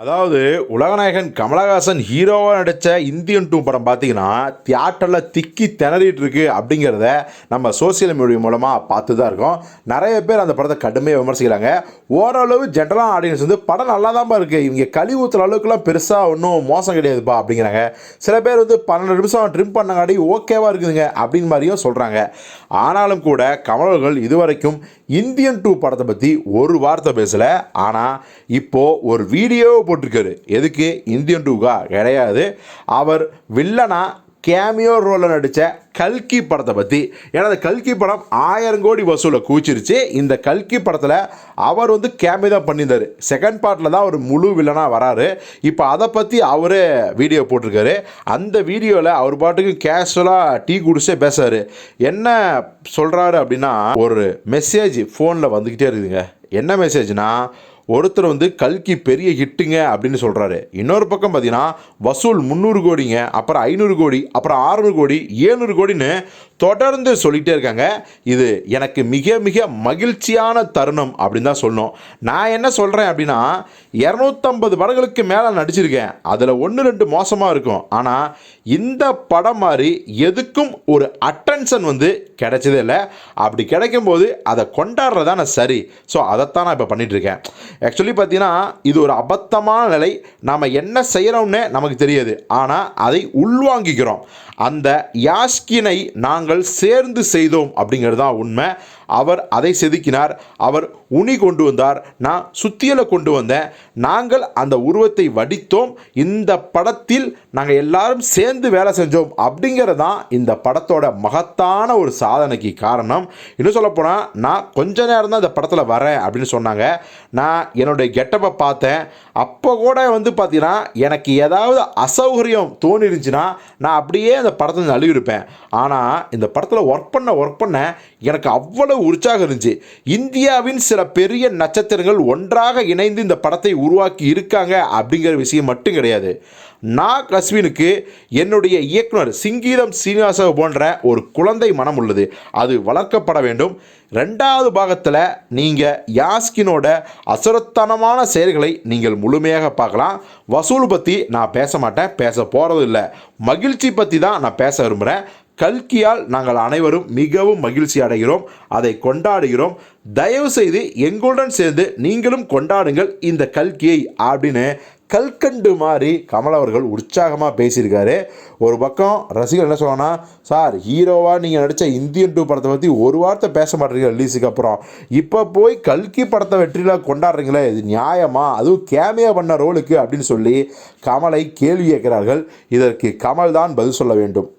அதாவது உலகநாயகன் கமலஹாசன் ஹீரோவாக நடித்த இந்தியன் டூ படம் பார்த்தீங்கன்னா தியேட்டரில் திக்கி திணறிட்டு இருக்கு அப்படிங்கிறத நம்ம சோசியல் மீடியா மூலமாக பார்த்து தான் இருக்கோம். நிறைய பேர் அந்த படத்தை கடுமையாக விமர்சிக்கிறாங்க. ஓரளவு ஜென்ரலாக ஆடியன்ஸ் வந்து படம் நல்லா தான் இருக்குது இவங்க கழி ஊற்றுற அளவுக்குலாம் பெருசாக ஒன்றும் மோசம் கிடையாதுப்பா அப்படிங்கிறாங்க. சில பேர் வந்து பன்னெண்டு நிமிஷம் ட்ரிம் பண்ணங்காடி ஓகேவாக இருக்குதுங்க அப்படின்னு மாதிரியும் சொல்கிறாங்க ஆனாலும் கூட கமலர்கள் இதுவரைக்கும் இந்தியன் டூ படத்தை பற்றி ஒரு வார்த்தை பேசலை. ஆனால் இப்போது ஒரு வீடியோ போட்டிருக்காரு. எதுக்கு? இந்தியன் டூக்கா? கிடையாது. அவர் வில்லனா கேமியோ ரோலில் நடித்த கல்கி படத்தை பற்றி ஏன்னா அந்த கல்கி படம் ஆயிரம் கோடி வசூலை கூச்சிருச்சு. இந்த கல்கி படத்தில் அவர் வந்து கேமியோ தான் பண்ணியிருந்தார். செகண்ட் பார்ட்டில் தான் அவர் முழு வில்லனாக வராரு. இப்போ அதை பற்றி அவரே வீடியோ போட்டிருக்காரு. அந்த வீடியோவில் அவர் பாட்டுக்கு கேஷுவலாக டீ குடிச்சே பேசுறாரு. என்ன சொல்கிறாரு அப்படின்னா ஒரு மெசேஜ் ஃபோனில் வந்துக்கிட்டே இருக்குதுங்க. என்ன மெசேஜ்னா ஒருத்தர் வந்து கல்கி பெரிய ஹிட்டுங்க அப்படின்னு சொல்கிறாரு இன்னொரு பக்கம் பார்த்தீங்கன்னா வசூல் முந்நூறு கோடிங்க அப்புறம் ஐநூறு கோடி அப்புறம் ஆறுநூறு கோடி ஏழ்நூறு கோடின்னு தொடர்ந்து சொல்லிகிட்டே இருக்காங்க. இது எனக்கு மிக மிக மகிழ்ச்சியான தருணம் அப்படின்னு தான் சொல்லணும். நான் என்ன சொல்கிறேன் அப்படின்னா இரநூத்தம்பது படங்களுக்கு மேலே நடிச்சிருக்கேன். அதில் ஒன்று ரெண்டு மோசமாக இருக்கும். ஆனால் இந்த படம் மாதிரி எதுக்கும் ஒரு அட்டென்ஷன் வந்து கிடைச்சதே இல்லை. அப்படி கிடைக்கும்போது அதை கொண்டாடுறதான சரி. ஸோ அதைத்தான் நான் இப்போ பண்ணிகிட்ருக்கேன் ஆக்சுவலி பார்த்தீங்கன்னா இது ஒரு அபத்தமான நிலை. நாம் என்ன செய்கிறோம்னே நமக்கு தெரியாது. ஆனால் அதை உள்வாங்கிக்கிறோம். அந்த யாஸ்கினை நாங்கள் சேர்ந்து செய்தோம் அப்படிங்கிறது தான் உண்மை. அவர் அதை செதுக்கினார். அவர் உனி கொண்டு வந்தார். நான் சுத்தியலை கொண்டு வந்தேன். நாங்கள் அந்த உருவத்தை வடித்தோம். இந்த படத்தில் நாங்கள் எல்லாரும் சேர்ந்து வேலை செஞ்சோம். அப்படிங்கிறது தான் இந்த படத்தோட மகத்தான ஒரு சாதனைக்கு காரணம். இன்னும் சொல்லப்போனால் நான் கொஞ்ச நேரம் தான் இந்த படத்தில் வரேன் அப்படின்னு சொன்னாங்க. நான் என்னுடைய கெட்டப்பை பார்த்தேன். அப்போ கூட வந்து பார்த்தீங்கன்னா எனக்கு ஏதாவது அசௌகரியம் தோணிருந்துச்சுன்னா நான் அப்படியே அந்த படத்தை நழுவிருப்பேன் ஆனால் இந்த படத்தில் ஒர்க் பண்ண ஒர்க் பண்ண எனக்கு அவ்வளவு உற்சாகம் இருந்துச்சு. இந்தியாவின் சில பெரிய நட்சத்திரங்கள் ஒன்றாக இணைந்து இந்த படத்தை உருவாக்கி இருக்காங்க அப்படிங்கிற விஷயம் மட்டும் கிடையாது. நாக் அஸ்வினுக்கு என்னுடைய இயக்குனர் சிங்கீதம் சீனிவாச போன்ற ஒரு குழந்தை மனம் உள்ளது. அது வளர்க்கப்பட வேண்டும். ரெண்டாவது பாகத்தில் நீங்கள் யாஸ்கினோட அசுரத்தனமான செயல்களை நீங்கள் முழுமையாக பார்க்கலாம். வசூல் பற்றி நான் பேச மாட்டேன். பேச போகிறது இல்லை மகிழ்ச்சி பற்றி தான் நான் பேச விரும்புகிறேன் கல்கியால் நாங்கள் அனைவரும் மிகவும் மகிழ்ச்சி அடைகிறோம். அதை கொண்டாடுகிறோம். தயவு செய்து எங்களுடன் சேர்ந்து நீங்களும் கொண்டாடுங்கள் இந்த கல்கியை அப்படின்னு கல்கண்டு மாதிரி கமல் அவர்கள் உற்சாகமாக பேசியிருக்காரு. ஒரு பக்கம் ரசிகர் என்ன சொல்லுவாங்கன்னா சார் ஹீரோவாக நீங்கள் நடித்த இந்தியன் டூ படத்தை பற்றி ஒரு வார்த்தை பேச மாட்டீங்க ரிலீஸுக்கு அப்புறம். இப்போ போய் கல்கி படத்தை வெற்றியில் கொண்டாடுறீங்களே இது நியாயமா? அதுவும் கேமியா பண்ண ரோலுக்கு? அப்படின்னு சொல்லி கமலை கேள்வி கேட்கிறார்கள். இதற்கு கமல் தான் பதில் சொல்ல வேண்டும்.